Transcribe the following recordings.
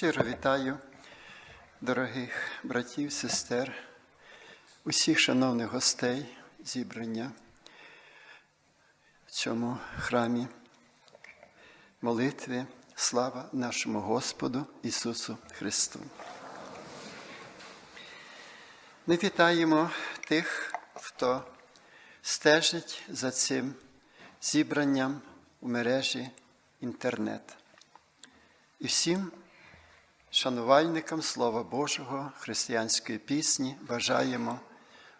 Щиро вітаю дорогих братів, сестер, усіх шановних гостей зібрання в цьому храмі молитви. Слава нашому Господу Ісусу Христу. Ми вітаємо тих, хто стежить за цим зібранням у мережі інтернет. І всім шанувальникам Слова Божого, християнської пісні бажаємо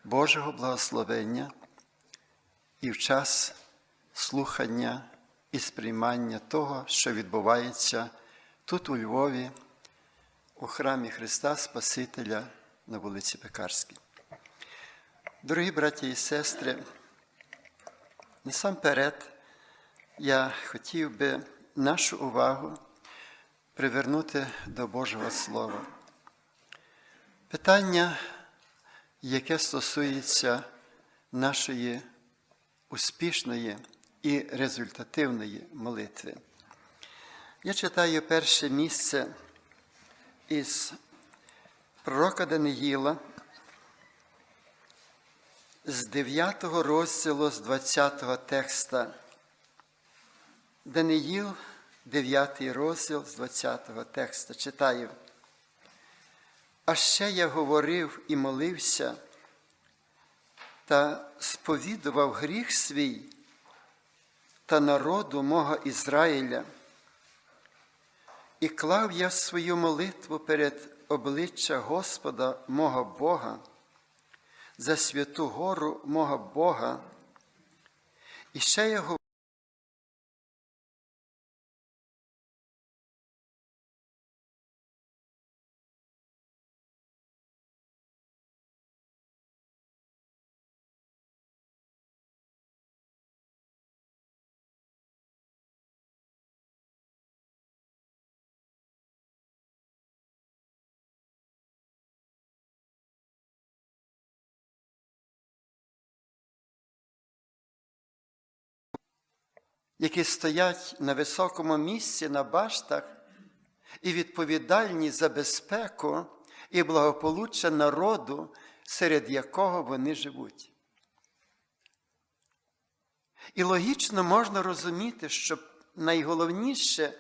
Божого благословення і в час слухання і сприймання того, що відбувається тут, у Львові, у храмі Христа Спасителя на вулиці Пекарській. Дорогі браті і сестри, насамперед я хотів би нашу увагу привернути до Божого Слова. Питання, яке стосується нашої успішної і результативної молитви. Я читаю перше місце із пророка Даниїла з 9 розділу, з 20 текста. Даниїл, 9 розділ з 20 текста. Читаю. А ще я говорив і молився та сповідував гріх свій та народу мого Ізраїля, і клав я свою молитву перед обличчя Господа мого Бога, за святу гору мого Бога, і ще я говорив, які стоять на високому місці на баштах і відповідальні за безпеку і благополуччя народу, серед якого вони живуть. І логічно можна розуміти, що найголовніше,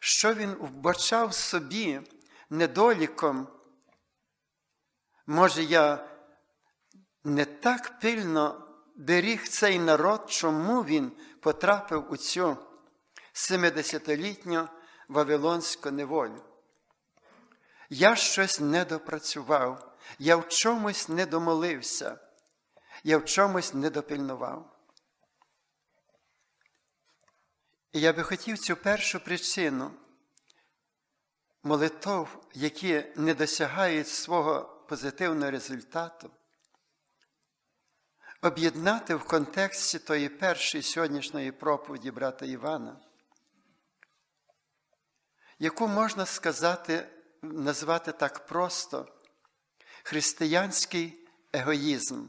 що він вбачав собі недоліком, може, я не так пильно беріг цей народ, чому він потрапив у цю 70-літню Вавилонську неволю. Я щось не допрацював, я в чомусь не домолився, я в чомусь не допильнував. І я би хотів цю першу причину молитов, які не досягають свого позитивного результату, об'єднати в контексті тої першої сьогоднішньої проповіді брата Івана, яку можна сказати, назвати так просто християнський егоїзм.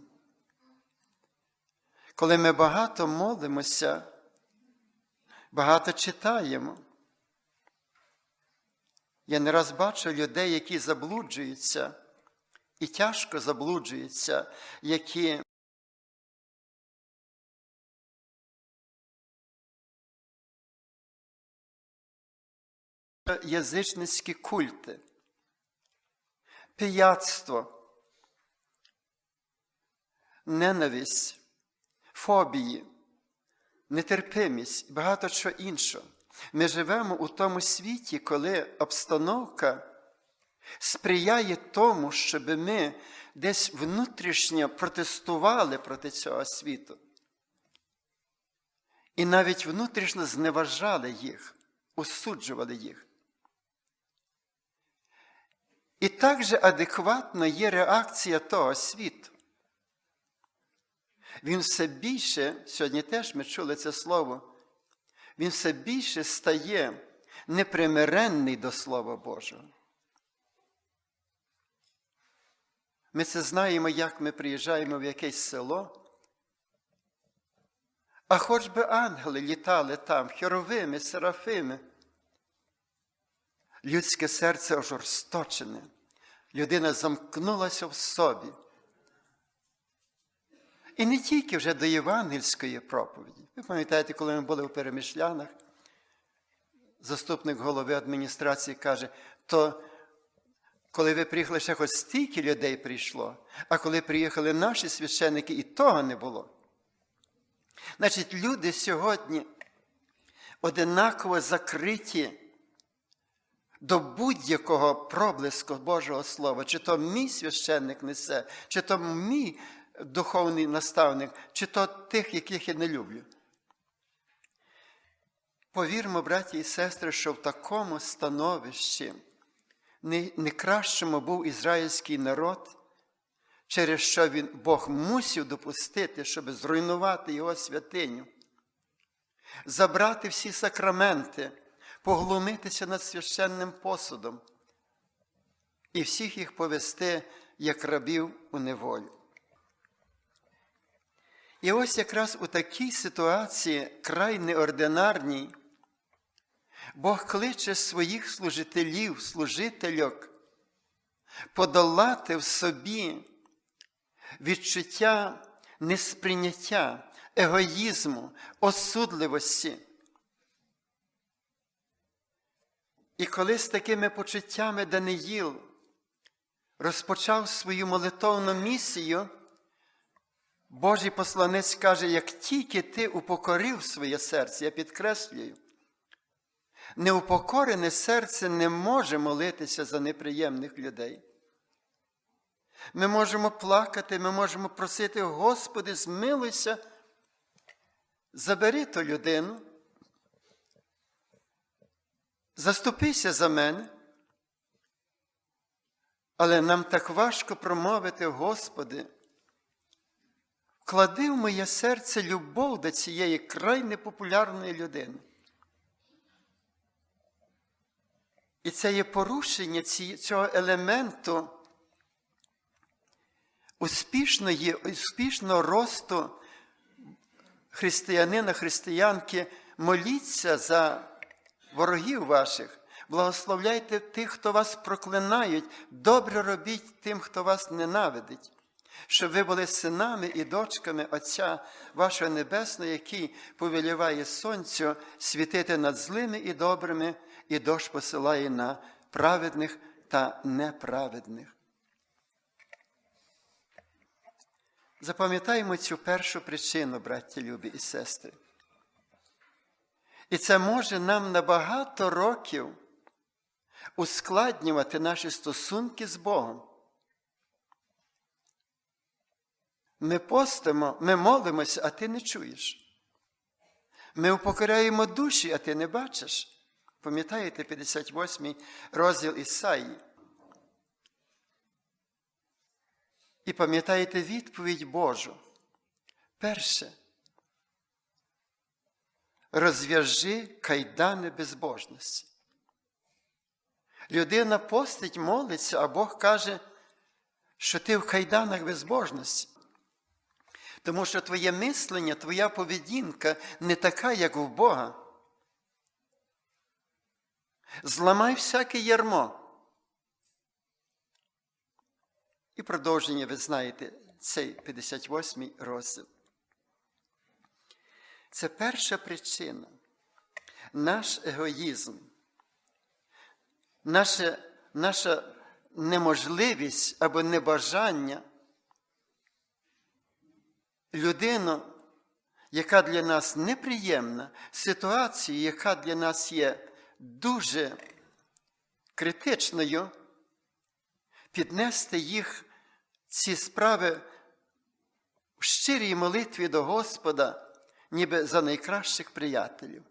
Коли ми багато молимося, багато читаємо. Я не раз бачу людей, які заблуджуються, і тяжко заблуджуються, які язичницькі культи, пияцтво, ненависть, фобії, нетерпимість і багато чого іншого. Ми живемо у тому світі, коли обстановка сприяє тому, щоб ми десь внутрішньо протестували проти цього світу. І навіть внутрішньо зневажали їх, осуджували їх. І також адекватно є реакція того світу. Він все більше, сьогодні теж ми чули це слово, він все більше стає непримиренний до Слова Божого. Ми це знаємо, як ми приїжджаємо в якесь село, а хоч би ангели літали там, херовими, серафими. Людське серце ожорсточене. Людина замкнулася в собі. І не тільки вже до євангельської проповіді. Ви пам'ятаєте, коли ми були у перемішлянах, заступник голови адміністрації каже, то коли ви приїхали, ще хоч стільки людей прийшло, а коли приїхали наші священники, і того не було. Значить, люди сьогодні одинаково закриті до будь-якого проблиску Божого Слова, чи то мій священник несе, чи то мій духовний наставник, чи то тих, яких я не люблю. Повірмо, браті і сестри, що в такому становищі не, не кращому був ізраїльський народ, через що він, Бог мусив допустити, щоб зруйнувати його святиню, забрати всі сакраменти, поглумитися над священним посудом і всіх їх повести як рабів у неволю. І ось якраз у такій ситуації, край неординарній, Бог кличе своїх служителів, служительок подолати в собі відчуття несприйняття, егоїзму, осудливості. І коли з такими почуттями Даниїл розпочав свою молитовну місію, Божий посланець каже, як тільки ти упокорив своє серце, я підкреслюю, неупокорене серце не може молитися за неприємних людей. Ми можемо плакати, ми можемо просити, Господи, змилуйся, забери ту людину, заступися за мене. Але нам так важко промовити, Господи, вклади в моє серце любов до цієї край непопулярної людини. І це є порушення цього елементу успішної, успішного росту християнина, християнки, моліться за ворогів ваших, благословляйте тих, хто вас проклинають, добре робіть тим, хто вас ненавидить, щоб ви були синами і дочками Отця вашого Небесного, який повеліває сонцю світити над злими і добрими, і дощ посилає на праведних та неправедних. Запам'ятаємо цю першу причину, браття любі і сестри. І це може нам на багато років ускладнювати наші стосунки з Богом. Ми постимо, ми молимося, а ти не чуєш. Ми упокоряємо душі, а ти не бачиш. Пам'ятаєте 58 розділ Ісаї? І пам'ятаєте відповідь Божу. Перше. Розв'яжи кайдани безбожності. Людина постить, молиться, а Бог каже, що ти в кайданах безбожності. Тому що твоє мислення, твоя поведінка не така, як в Бога. Зламай всяке ярмо. І продовження, ви знаєте, цей 58 розділ. Це перша причина. Наш егоїзм, наша, наша неможливість або небажання людину, яка для нас неприємна, ситуацію, яка для нас є дуже критичною, піднести їх ці справи в щирій молитві до Господа, ніби за найкращих приятелів.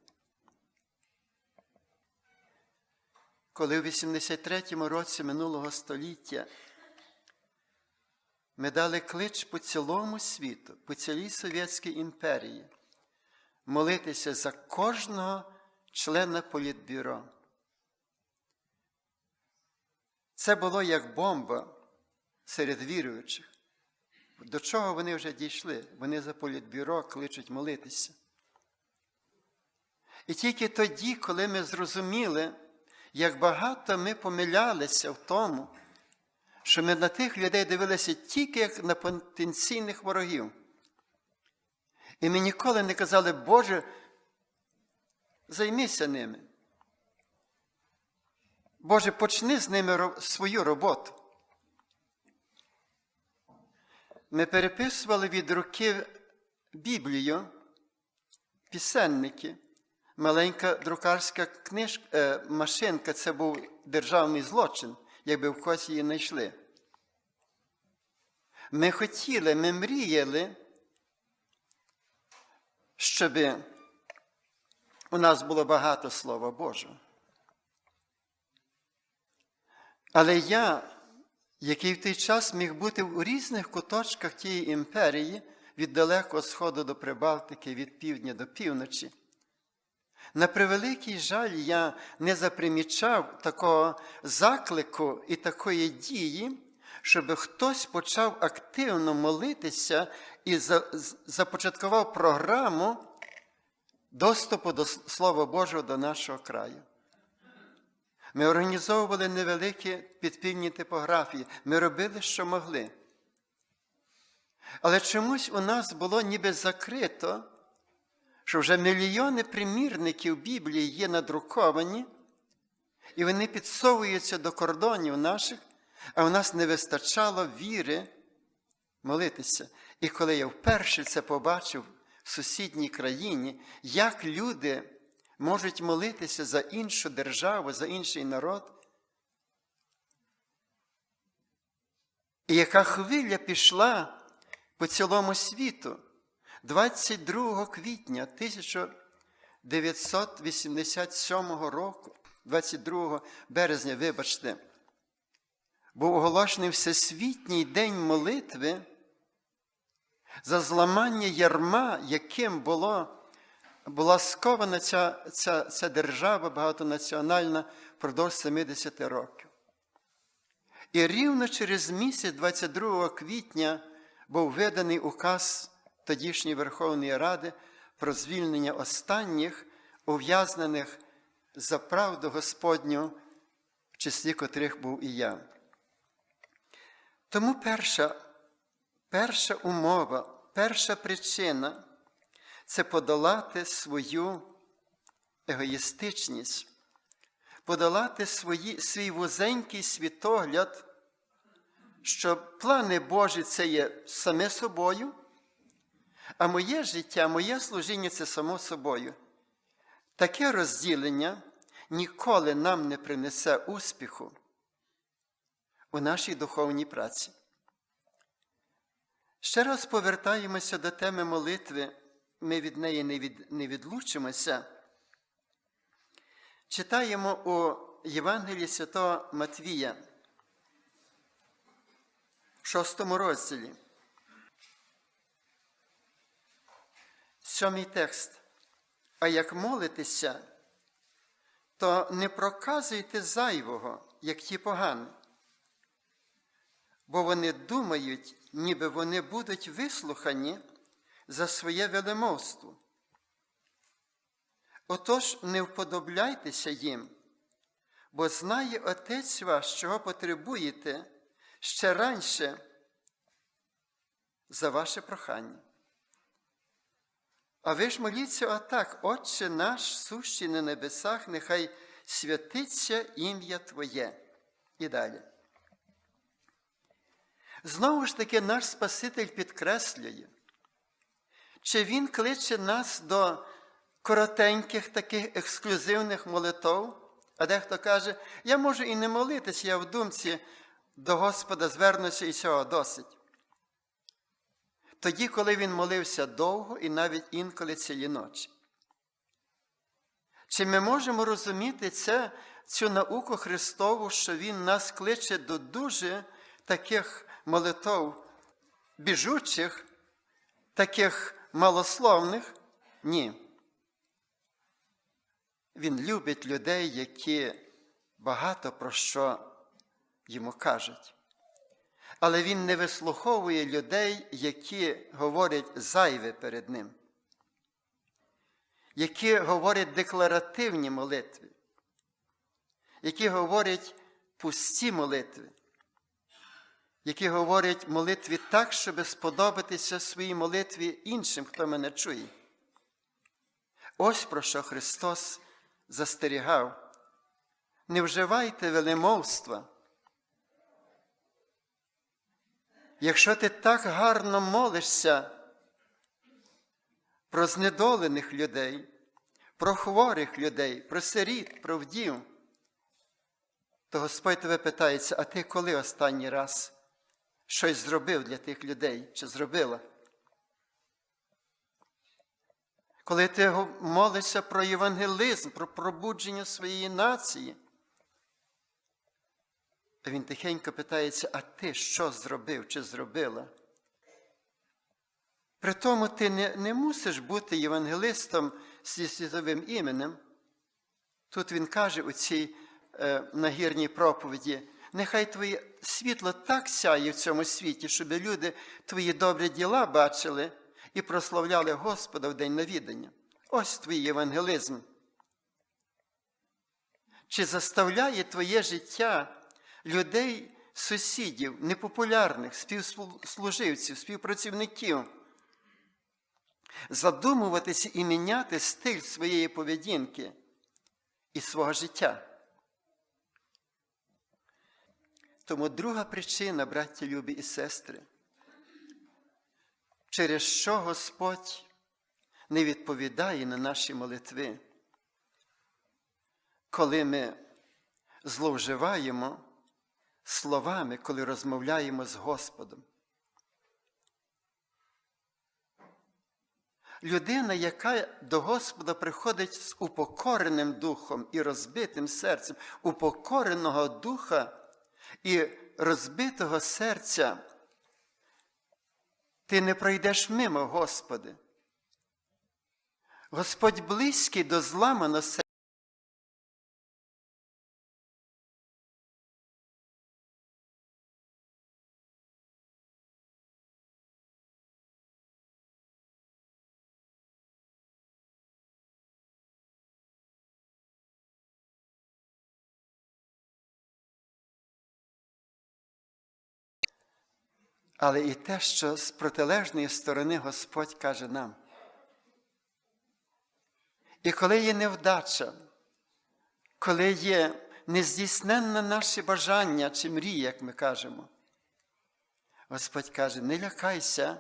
Коли в 83-му році минулого століття ми дали клич по цілому світу, по цілій Совєтській імперії, молитися за кожного члена політбюро. Це було як бомба серед віруючих. До чого вони вже дійшли? Вони за політбюро кличуть молитися. І тільки тоді, коли ми зрозуміли, як багато ми помилялися в тому, що ми на тих людей дивилися тільки як на потенційних ворогів. І ми ніколи не казали, Боже, займися ними. Боже, почни з ними свою роботу. Ми переписували від руки Біблію, пісенники. Маленька друкарська книжка, е, машинка це був державний злочин, якби в когось її знайшли. Ми хотіли, ми мріяли, щоб у нас було багато Слова Божого. Але я, який в той час міг бути в різних куточках тієї імперії, від далекого сходу до Прибалтики, від півдня до півночі, на превеликий жаль, я не запримічав такого заклику і такої дії, щоб хтось почав активно молитися і започаткував програму доступу до Слова Божого до нашого краю. Ми організовували невеликі підпільні типографії, ми робили, що могли. Але чомусь у нас було ніби закрито, що вже мільйони примірників Біблії є надруковані, і вони підсовуються до кордонів наших, а у нас не вистачало віри молитися. І коли я вперше це побачив в сусідній країні, як люди можуть молитися за іншу державу, за інший народ, і яка хвиля пішла по цілому світу. 22 квітня 1987 року, 22 березня, вибачте, був оголошений Всесвітній день молитви за зламання ярма, яким було, була скована ця, ця, ця держава багатонаціональна впродовж 70 років. І рівно через місяць, 22 квітня, був виданий указ тодішньої Верховної Ради про звільнення останніх ув'язнених за правду Господню, в числі котрих був і я. Тому перша, перша умова, перша причина це подолати свою егоїстичність, подолати свої, свій вузенький світогляд, що плани Божі це є саме собою, а моє життя, моє служіння це само собою. Таке розділення ніколи нам не принесе успіху у нашій духовній праці. Ще раз повертаємося до теми молитви, ми від неї не, від, не відлучимося. Читаємо у Євангелії Святого Матвія, в шостому розділі. Сьомий текст. А як молитеся, то не проказуйте зайвого, як ті погані, бо вони думають, ніби вони будуть вислухані за своє велемовство. Отож, не вподобляйтеся їм, бо знає Отець ваш, чого потребуєте ще раніше за ваше прохання. А ви ж моліться отак, Отче наш, сущий на небесах, нехай святиться ім'я Твоє. І далі. Знову ж таки, наш Спаситель підкреслює, чи Він кличе нас до коротеньких таких ексклюзивних молитов, а дехто каже, я можу і не молитися, я в думці до Господа звернуся і цього досить. Тоді, коли він молився довго і навіть інколи цілі ночі. Чи ми можемо розуміти це, цю науку Христову, що Він нас кличе до дуже таких молитов біжучих, таких малословних? Ні. Він любить людей, які багато про що йому кажуть. Але він не вислуховує людей, які говорять зайве перед ним, які говорять декларативні молитви, які говорять пусті молитви, які говорять молитві так, щоб сподобатися своїй молитві іншим, хто мене чує. Ось про що Христос застерігав. Не вживайте велемовства. Якщо ти так гарно молишся про знедолених людей, про хворих людей, про сиріт, про вдів, то Господь тебе питається, а ти коли останній раз щось зробив для тих людей чи зробила? Коли ти молишся про євангелизм, про пробудження своєї нації, він тихенько питається, а ти що зробив чи зробила? При тому ти не, не мусиш бути євангелистом зі світовим іменем. Тут він каже у цій е, нагірній проповіді, нехай твоє світло так сяє в цьому світі, щоб люди твої добрі діла бачили і прославляли Господа в день навідання. Ось твій євангелизм. Чи заставляє твоє життя людей, сусідів, непопулярних, співслуживців, співпрацівників, задумуватися і міняти стиль своєї поведінки і свого життя? Тому друга причина, браття любі і сестри, через що Господь не відповідає на наші молитви, коли ми зловживаємо словами, коли розмовляємо з Господом. Людина, яка до Господа приходить з упокореним духом і розбитим серцем, упокореного духа і розбитого серця, ти не пройдеш мимо, Господи. Господь близький до зламаного серця. Але і те, що з протилежної сторони Господь каже нам. І коли є невдача, коли є нездійсненне наші бажання чи мрії, як ми кажемо, Господь каже, не лякайся,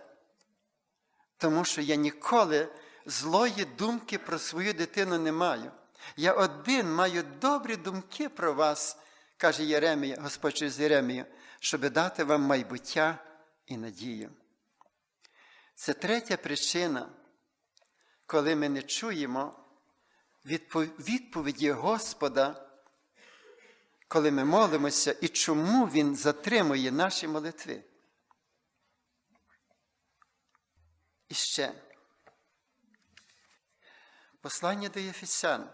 тому що я ніколи злої думки про свою дитину не маю. Я один маю добрі думки про вас, каже Єремія, Господь через Єремію, щоб дати вам майбуття і надію. Це третя причина, коли ми не чуємо відповіді Господа, коли ми молимося і чому Він затримує наші молитви. І ще послання до Єфесян,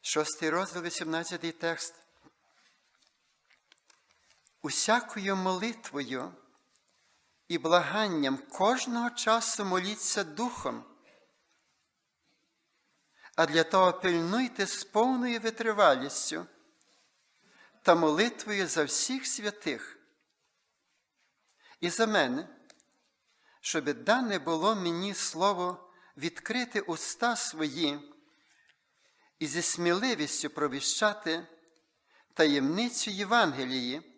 6 розділ, 18 текст. Усякою молитвою і благанням кожного часу моліться Духом, а для того пильнуйте з повною витривалістю та молитвою за всіх святих. І за мене, щоб дане було мені слово відкрити уста свої і зі сміливістю провіщати таємницю Євангелії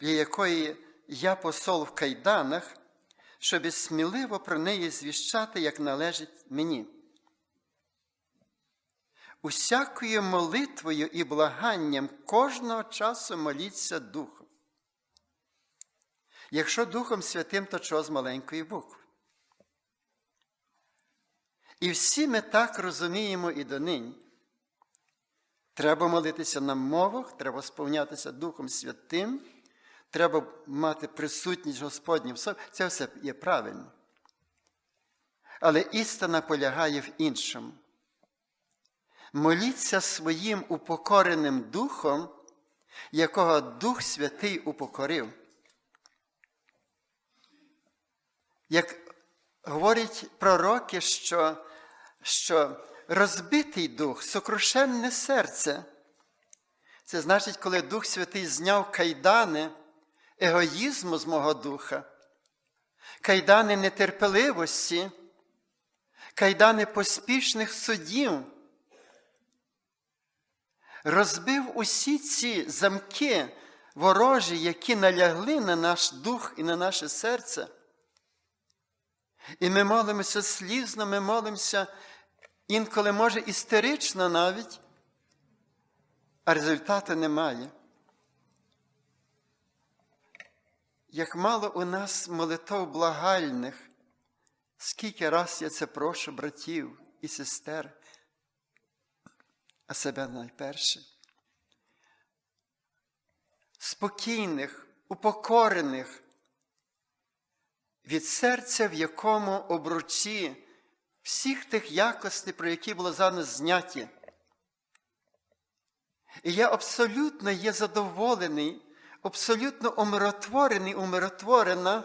для якої я посол в кайданах, щоб сміливо про неї звіщати, як належить мені. Усякою молитвою і благанням кожного часу моліться Духом. Якщо Духом Святим, то чого з маленької букви? І всі ми так розуміємо і донині. Треба молитися на мовах, треба сповнятися Духом Святим треба мати присутність Господню в собі. Це все є правильно. Але істина полягає в іншому. Моліться своїм упокореним духом, якого Дух Святий упокорив. Як говорять пророки, що що розбитий дух, сокрушенне серце Це значить, коли Дух Святий зняв кайдани егоїзму з мого духа, кайдани нетерпеливості, кайдани поспішних судів, розбив усі ці замки ворожі, які налягли на наш дух і на наше серце. І ми молимося слізно, ми молимося інколи, може, істерично навіть, а результату немає. Як мало у нас молитов благальних, скільки раз я це прошу братів і сестер, а себе найперше. Спокійних, упокорених, від серця, в якому обручі всіх тих якостей, про які було зараз зняті. І я абсолютно є задоволений, абсолютно умиротворений, умиротворена,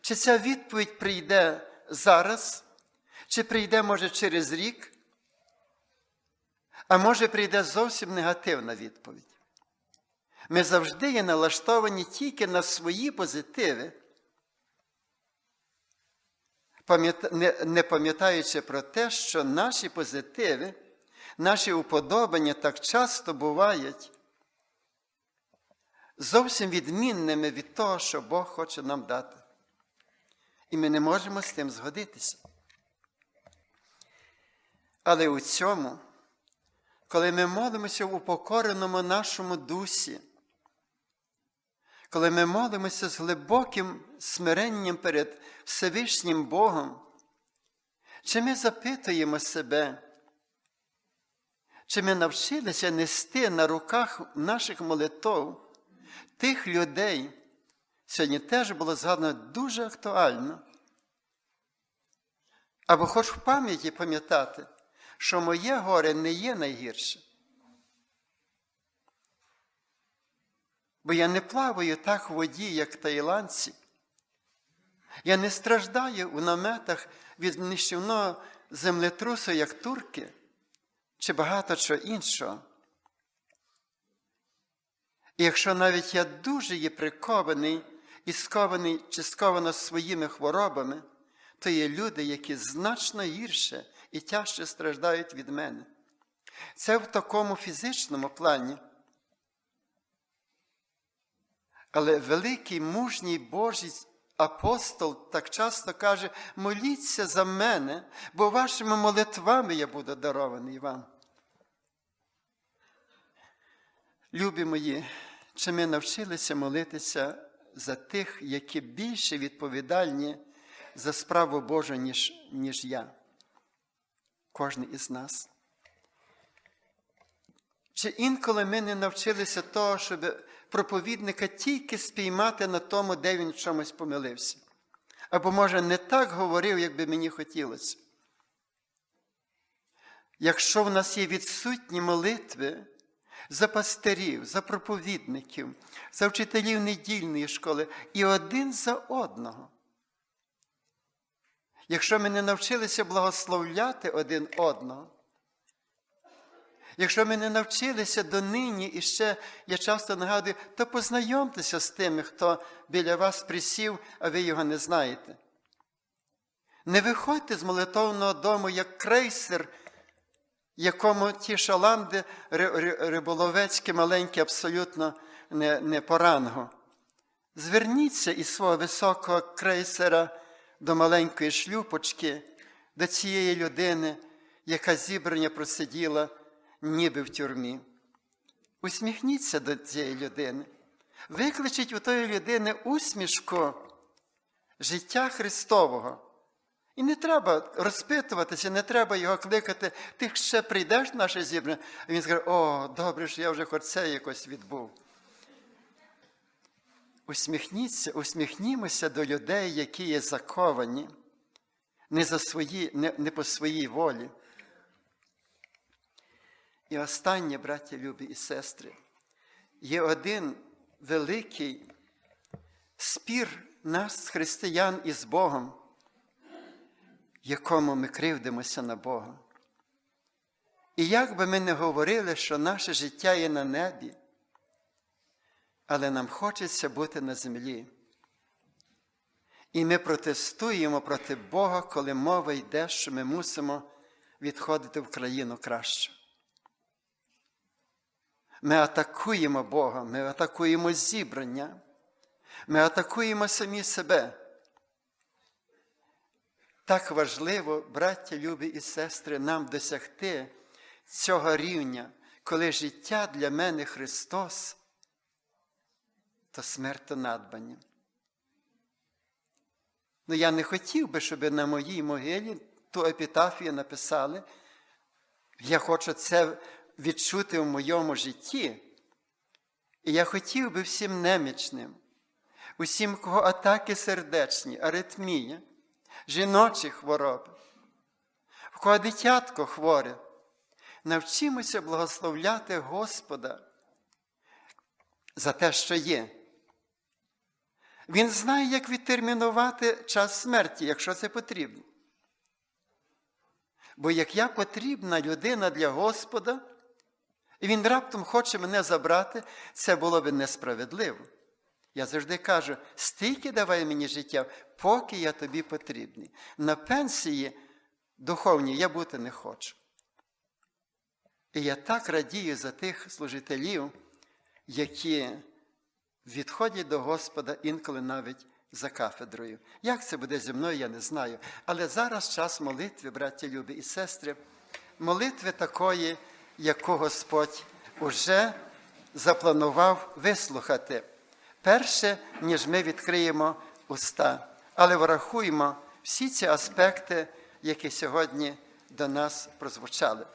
чи ця відповідь прийде зараз, чи прийде, може, через рік, а може, прийде зовсім негативна відповідь. Ми завжди є налаштовані тільки на свої позитиви, не пам'ятаючи про те, що наші позитиви, наші уподобання так часто бувають зовсім відмінними від того, що Бог хоче нам дати. І ми не можемо з тим згодитися. Але у цьому, коли ми молимося в упокореному нашому дусі, коли ми молимося з глибоким смиренням перед Всевишнім Богом, чи ми запитуємо себе, чи ми навчилися нести на руках наших молитов тих людей, сьогодні теж було згадано дуже актуально, або хоч в пам'яті пам'ятати, що моє горе не є найгірше. Бо я не плаваю так в воді, як таїландці. Я не страждаю у наметах від нищівного землетрусу, як турки, чи багато чого іншого. І якщо навіть я дуже є прикований і скований чи сковано своїми хворобами, то є люди, які значно гірше і тяжче страждають від мене. Це в такому фізичному плані. Але великий мужній Божий апостол так часто каже: моліться за мене, бо вашими молитвами я буду дарований вам. Любі мої, чи ми навчилися молитися за тих, які більше відповідальні за справу Божу, ніж, ніж я? Кожен із нас. Чи інколи ми не навчилися того, щоб проповідника тільки спіймати на тому, де він в чомусь помилився? Або, може, не так говорив, як би мені хотілося. Якщо в нас є відсутні молитви за пастирів, за проповідників, за вчителів недільної школи і один за одного. Якщо ми не навчилися благословляти один одного, Якщо ми не навчилися донині, і ще я часто нагадую, то познайомтеся з тими, хто біля вас присів, а ви його не знаєте. Не виходьте з молитовного дому, як крейсер, якому ті шаланди риболовецькі маленькі, абсолютно не, не по рангу. Зверніться із свого високого крейсера до маленької шлюпочки, до цієї людини, яка зібрання просиділа ніби в тюрмі. Усміхніться до цієї людини. Викличіть у тої людини усмішку життя Христового. І не треба розпитуватися, не треба його кликати, ти ще прийдеш в наше зібрання, а він скаже, о, добре, що я вже хоч це якось відбув. Усміхніться, усміхнімося до людей, які є заковані, не, за свої, не, не по своїй волі. І останнє, браття любі і сестри, є один великий спір нас, християн, із Богом, якому ми кривдимося на Бога. І як би ми не говорили, що наше життя є на небі, але нам хочеться бути на землі. І ми протестуємо проти Бога, коли мова йде, що ми мусимо відходити в країну кращу. Ми атакуємо Бога, ми атакуємо зібрання, ми атакуємо самі себе. Так важливо, браття, любі і сестри, нам досягти цього рівня, коли життя для мене Христос, то смерть надбання. Ну, я не хотів би, щоб на моїй могилі ту епітафію написали. Я хочу це відчути в моєму житті. І я хотів би всім немічним, усім, кого атаки сердечні, аритмія, жіночі хвороби, в кого дитятко хворе, навчимося благословляти Господа за те, що є. Він знає, як відтермінувати час смерті, якщо це потрібно. Бо як я потрібна людина для Господа, і Він раптом хоче мене забрати, це було б несправедливо. Я завжди кажу: стільки давай мені життя, поки я тобі потрібний. На пенсії духовній я бути не хочу. І я так радію за тих служителів, які відходять до Господа інколи навіть за кафедрою. Як це буде зі мною, я не знаю. Але зараз час молитви, браття любі і сестри, молитви такої, яку Господь уже запланував вислухати. Перше, ніж ми відкриємо уста. Але врахуємо всі ці аспекти, які сьогодні до нас прозвучали.